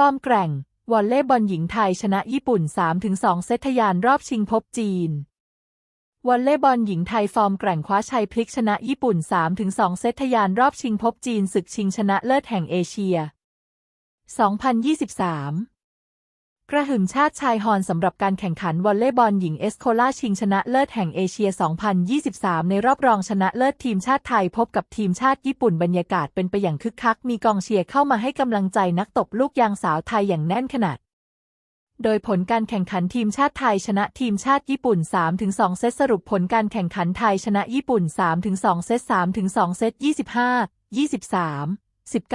ฟอร์มแกร่ง วอลเล่บอลหญิงไทยชนะญี่ปุ่น 3-2 เซตทยานรอบชิงพบจีน วอลเล่บอลหญิงไทยฟอร์มแกร่งคว้าชัยพลิกชนะญี่ปุ่น 3-2 เซตทยานรอบชิงพบจีนศึกชิงชนะเลิศแห่งเอเชีย 2023 กระหึ่มชาติชายฮอนสำหรับการแข่งขันวอลเลย์บอลหญิงเอสโคลาชิงชนะเลิศแห่งเอเชีย 2023 ในรอบรองชนะเลิศทีมชาติไทยพบกับทีมชาติญี่ปุ่นบรรยากาศเป็นไปอย่างคึกคัก มีกองเชียร์เข้ามาให้กำลังใจนักตบลูกยางสาวไทยอย่างแน่นขนาด โดยผลการแข่งขันทีมชาติไทยชนะทีมชาติญี่ปุ่น 3-2 เซตสรุปผลการแข่งขันไทยชนะญี่ปุ่น 3-2 เซต 3-2 เซต 25 23 19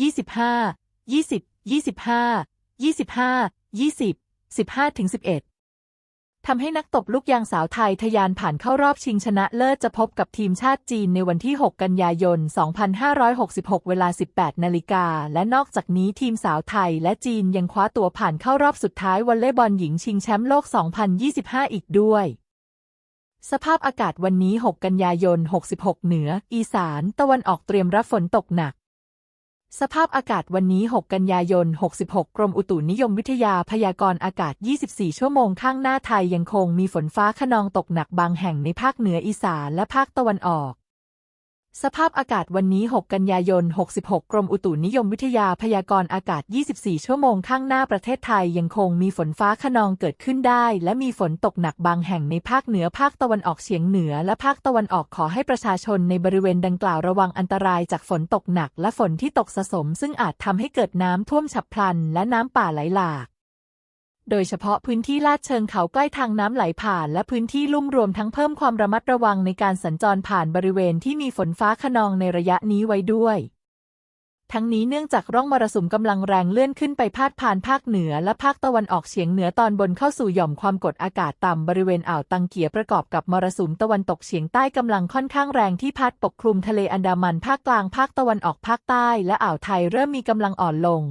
25 20 25 25 20 15-11 ทำให้นักตบลูกยางสาวไทยทะยานผ่านเข้ารอบชิงชนะเลิศจะพบกับทีมชาติจีนในวันที่ 6 กันยายน 2566 เวลา 18 นาฬิกา และนอกจากนี้ทีมสาวไทยและจีนยังคว้าตัวผ่านเข้ารอบสุดท้ายวอลเลย์บอลหญิงชิงแชมป์โลก 2025 อีกด้วยสภาพอากาศวันนี้ 6 กันยายน 66 เหนือ อีสาน ตะวันออกเตรียมรับฝนตกหนัก สภาพอากาศวันนี้ 6 กันยายน 66 กรมอุตุนิยมวิทยาพยากรณ์อากาศ 24 ชั่วโมงข้างหน้าไทยยังคงมีฝนฟ้าขนองตกหนักบางแห่งในภาคเหนืออีสานและภาคตะวันออก สภาพอากาศวันนี้ 6 กันยายน 66 กรมอุตุนิยมวิทยาพยากรณ์อากาศ 24 ชั่วโมงข้างหน้าประเทศไทยยังคงมีฝนฟ้าขนองเกิดขึ้นได้ และมีฝนตกหนักบางแห่งในภาคเหนือภาคตะวันออกเฉียงเหนือ และภาคตะวันออกขอให้ประชาชนในบริเวณดังกล่าวระวังอันตรายจากฝนตกหนักและฝนที่ตกสะสม ซึ่งอาจทำให้เกิดน้ำท่วมฉับพลัน และน้ำป่าไหลหลาก โดยเฉพาะพื้นที่ลาดเชิงเขาใกล้ทางน้ำไหลผ่านและพื้นที่ลุ่มรวมทั้งเพิ่มความระมัดระวังในการสัญจรผ่านบริเวณที่มีฝนฟ้าขนองในระยะนี้ไว้ด้วย ทั้งนี้เนื่องจากร่องมรสุมกำลังแรงเลื่อนขึ้นไปพาดผ่านภาคเหนือและภาคตะวันออกเฉียงเหนือตอนบนเข้าสู่หย่อมความกดอากาศต่ำบริเวณอ่าวตังเกียประกอบกับมรสุมตะวันตกเฉียงใต้กำลังค่อนข้างแรงที่พัดปกคลุมทะเลอันดามันภาคกลางภาคตะวันออกภาคใต้และอ่าวไทยเริ่มมีกำลังอ่อนลง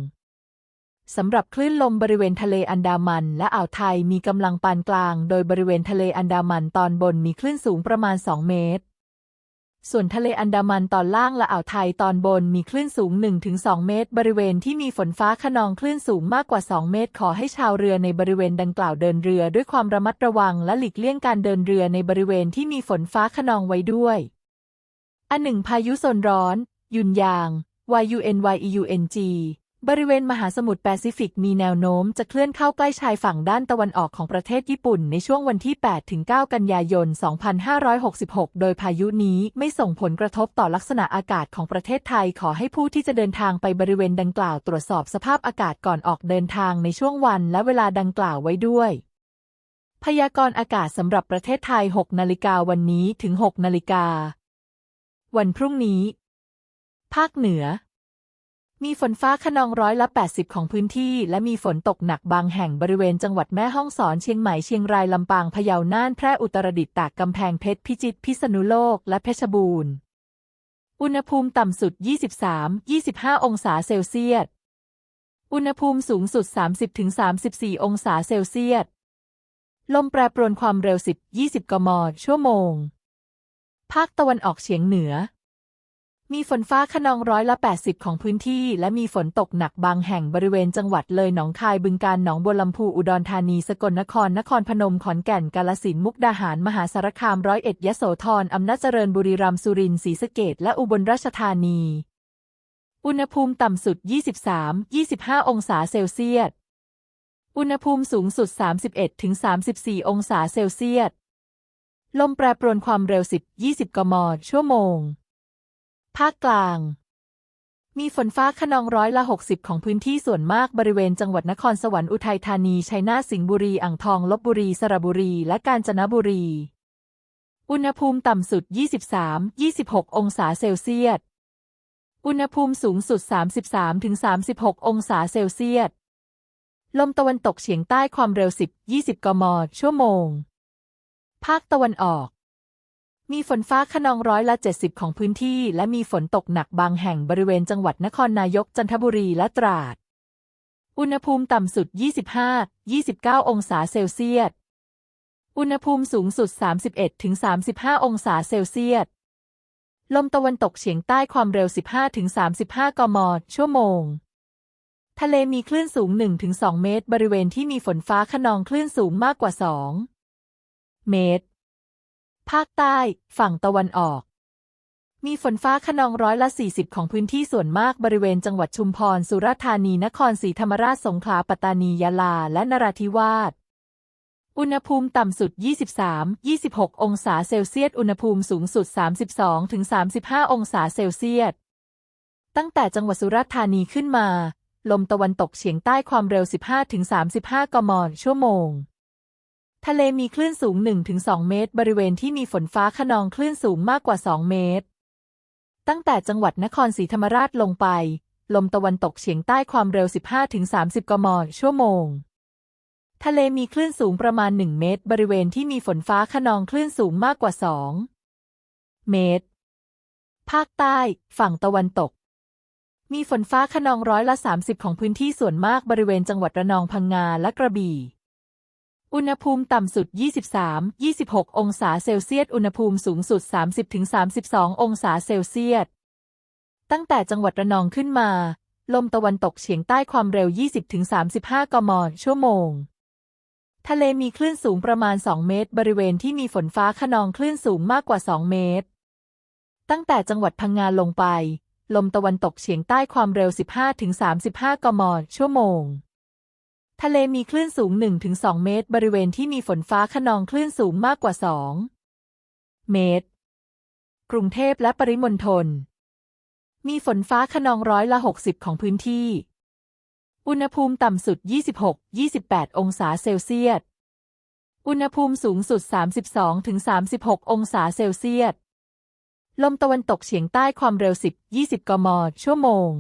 สำหรับคลื่นลมบริเวณทะเลอันดามันและอ่าวไทยมีกำลังปานกลาง โดยบริเวณทะเลอันดามันตอนบนมีคลื่นสูงประมาณ 2 เมตร ส่วนทะเลอันดามันตอนล่างและอ่าวไทยตอนบนมีคลื่นสูง 1-2 เมตร บริเวณที่มีฝนฟ้าขนองคลื่นสูงมากกว่า 2 เมตร ขอให้ชาวเรือในบริเวณดังกล่าวเดินเรือด้วยความระมัดระวังและหลีกเลี่ยงการเดินเรือในบริเวณที่มีฝนฟ้าขนองไว้ด้วย อันหนึ่งพายุโซนร้อน ยุนยาง YUNYEUNG บริเวณมหาสมุทรแปซิฟิกมีแนวโน้มจะเคลื่อนเข้าใกล้ชายฝั่งด้านตะวันออกของประเทศญี่ปุ่นในช่วงวันที่ 8-9 กันยายน 2566 โดยพายุนี้ไม่ส่งผลกระทบต่อลักษณะอากาศของประเทศไทยขอให้ผู้ที่จะเดินทางไปบริเวณดังกล่าวตรวจสอบสภาพอากาศก่อนออกเดินทางในช่วงวันและเวลาดังกล่าวไว้ด้วยพยากรณ์อากาศสำหรับประเทศไทย 6 นาฬิกาวันนี้ถึง 6 นาฬิกา วันพรุ่งนี้ ภาคเหนือ มีฝนฟ้าขนองร้อยละ 80 ของพื้นที่ และมีฝนตกหนักบางแห่งบริเวณจังหวัดแม่ฮ่องสอนเชียงใหม่เชียงรายลำปางพะเยาน่านแพร่อุตรดิตถ์ตากกำแพงเพชรพิจิตรพิษณุโลกและเพชรบูรณ์ อุณหภูมิต่ำสุด 23-25 องศาเซลเซียส อุณหภูมิสูงสุด 30-34 องศาเซลเซียส ลมแปรปรวนความเร็ว 10-20 กม ชั่วโมง ภาคตะวันออกเฉียงเหนือ มีฝนฟ้าขนองร้อยละ 80 ของพื้นที่ และมีฝนตกหนักบางแห่งบริเวณจังหวัดเลยหนองคายบึงกาฬหนองบัวลำพูอุดรธานีสกลนครนครพนมขอนแก่นกาฬสินมุกดาหาร มหาสารคามร้อยเอ็ดยโสธรอำนาจเจริญบุรีรัมย์สุรินทร์ศรีสะเกษและอุบลราชธานี อุณหภูมิต่ำสุด 23-25 องศาเซลเซียส อุณหภูมิสูงสุด 31-34 องศาเซลเซียส ลมแปรปรวนความเร็ว 10-20 กม ชั่วโมง ภาคกลาง มีฝนฟ้าขนองร้อยละ 60 ของพื้นที่ส่วนมากบริเวณจังหวัดนครสวรรค์อุทัยธานีชัยนาทสิงห์บุรีอ่างทองลบบุรีสระบุรี และกาญจนบุรี อุณหภูมิต่ำสุด 23-26 องศาเซลเซียส อุณหภูมิสูงสุด 33-36 องศาเซลเซียสลมตะวันตกเฉียงใต้ความเร็ว 10-20 กม ชั่วโมง ภาคตะวันออก มีฝนฟ้าขนองร้อยละ 70 ของพื้นที่ และมีฝนตกหนักบางแห่งบริเวณจังหวัดนครนายกจันทบุรีและตราด อุณหภูมิต่ำสุด 25-29 องศาเซลเซียส อุณหภูมิสูงสุด 31-35 องศาเซลเซียส ลมตะวันตกเฉียงใต้ความเร็ว 15-35 กม ชั่วโมง ทะเลมีคลื่นสูง 1-2 เมตร บริเวณที่มีฝนฟ้าขนองคลื่นสูงมากกว่า 2 เมตร ภาคใต้ ฝั่งตะวันออก มีฝนฟ้าขนองร้อยละ 40 ของพื้นที่ส่วนมากบริเวณจังหวัดชุมพร สุราษฎร์ธานี นครศรีธรรมราช สงขลา ปัตตานี ยะลา และนราธิวาส อุณหภูมิต่ำสุด 23-26 องศาเซลเซียส อุณหภูมิสูงสุด 32-35 องศาเซลเซียส ตั้งแต่จังหวัดสุราษฎร์ธานีขึ้นมา ลมตะวันตกเฉียงใต้ความเร็ว 15-35 กม.ชั่วโมง ทะเลมีคลื่นสูง 1-2 เมตร บริเวณที่มีฝนฟ้าขนองคลื่นสูงมากกว่า 2 เมตร ตั้งแต่จังหวัดนครศรีธรรมราชลงไป ลมตะวันตกเฉียงใต้ความเร็ว 15-30 กม.ชั่วโมง ทะเลมีคลื่นสูงประมาณ 1 เมตร บริเวณที่มีฝนฟ้าขนองคลื่นสูงมากกว่า 2 เมตร ภาคใต้ ฝั่งตะวันตก มีฝนฟ้าขนองร้อยละ 30 ของพื้นที่ส่วนมากบริเวณจังหวัดระนองพังงาและกระบี่ อุณหภูมิต่ำสุด 23-26 องศาเซลเซียส อุณหภูมิสูงสุด 30-32 องศาเซลเซียส ตั้งแต่จังหวัดระนองขึ้นมา ลมตะวันตกเฉียงใต้ความเร็ว 20-35 กม.ชั่วโมง ทะเลมีคลื่นสูงประมาณ 2 เมตร บริเวณที่มีฝนฟ้าขนองคลื่นสูงมากกว่า 2 เมตร ตั้งแต่จังหวัดพังงาลงไป ลมตะวันตกเฉียงใต้ความเร็ว 15-35 กม.ชั่วโมง ทะเลมีคลื่นสูง 1-2 เมตร บริเวณที่มีฝนฟ้าขนองคลื่นสูงมากกว่า 2 เมตร กรุงเทพและปริมณฑล มีฝนฟ้าขนองร้อยละ 60 ของพื้นที่ อุณหภูมิต่ำสุด 26-28 องศาเซลเซียส อุณหภูมิสูงสุด 32-36 องศาเซลเซียส ลมตะวันตกเฉียงใต้ความเร็ว 10-20 กม.ชั่วโมง